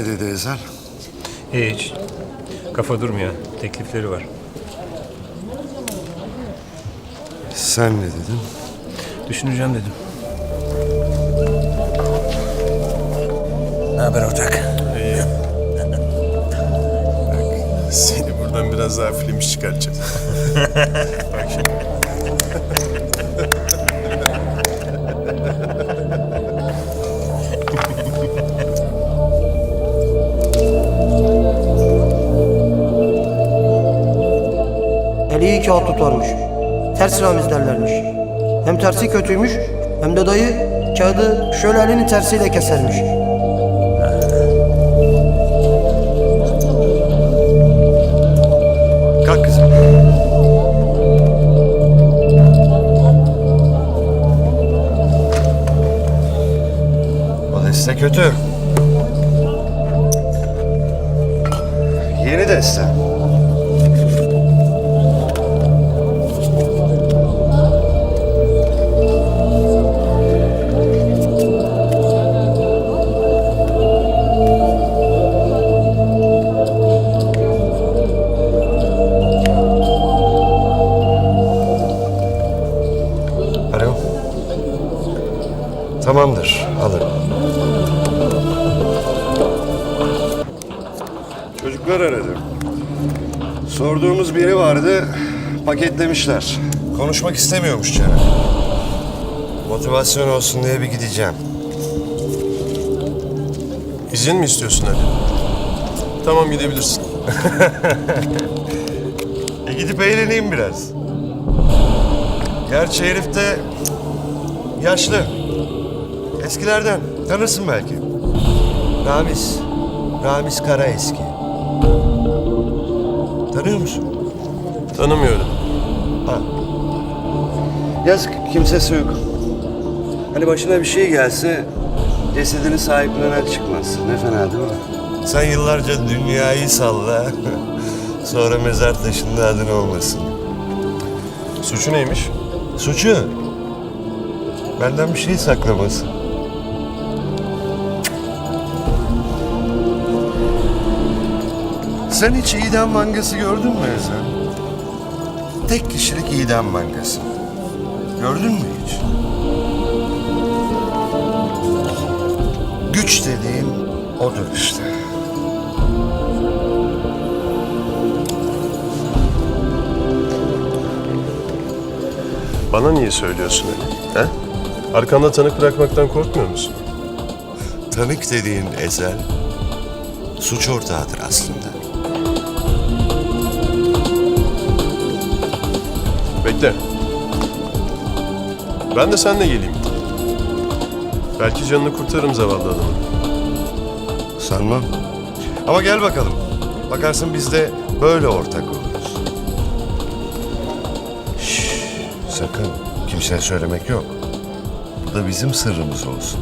Ezel? Hiç. Kafa durmuyor. Teklifleri var. Sen ne dedin? Düşüneceğim dedim. Ne haber ortak? Seni buradan biraz daha film çıkartacağız. Bak şimdi. Eli iyi kağıt tutarmış. Ters ramiz derlermiş. Hem tersi kötüymüş hem de dayı kağıdı şöyle elinin tersiyle kesermiş. Kalk kızım. Deste kötü. Yeni deste. Tamamdır, alırım. Çocuklar aradı. Sorduğumuz biri vardı, paketlemişler. Konuşmak istemiyormuş Ceren. Motivasyon olsun diye bir gideceğim. İzin mi istiyorsun Ali? Tamam gidebilirsin. E gidip eğleneyim biraz. Gerçi herif de yaşlı. Eskilerden. Tanırsın belki. Ramiz. Ramiz Karaeski. Tanıyor musun? Tanımıyorum. Ha. Yazık kimsesi yok. Hani başına bir şey gelse cesedini sahiplenen çıkmaz. Ne fena değil mi? Sen yıllarca dünyayı salla. Sonra mezar taşında adın olmasın. Suçu neymiş? Suçu? Benden bir şey saklaması. Sen hiç idam mangası gördün mü Ezel? Tek kişilik idam mangası. Gördün mü hiç? Güç dediğin odur işte. Bana niye söylüyorsun Ali? He? Arkanda tanık bırakmaktan korkmuyor musun? Tanık dediğin Ezel, suç ortağıdır aslında. Bekle. Ben de seninle geleyim. Belki canını kurtarırım zavallı adamın. Sanmam. Ama gel bakalım. Bakarsın biz de böyle ortak oluruz. Şşş, sakın kimseye söylemek yok. Bu da bizim sırrımız olsun.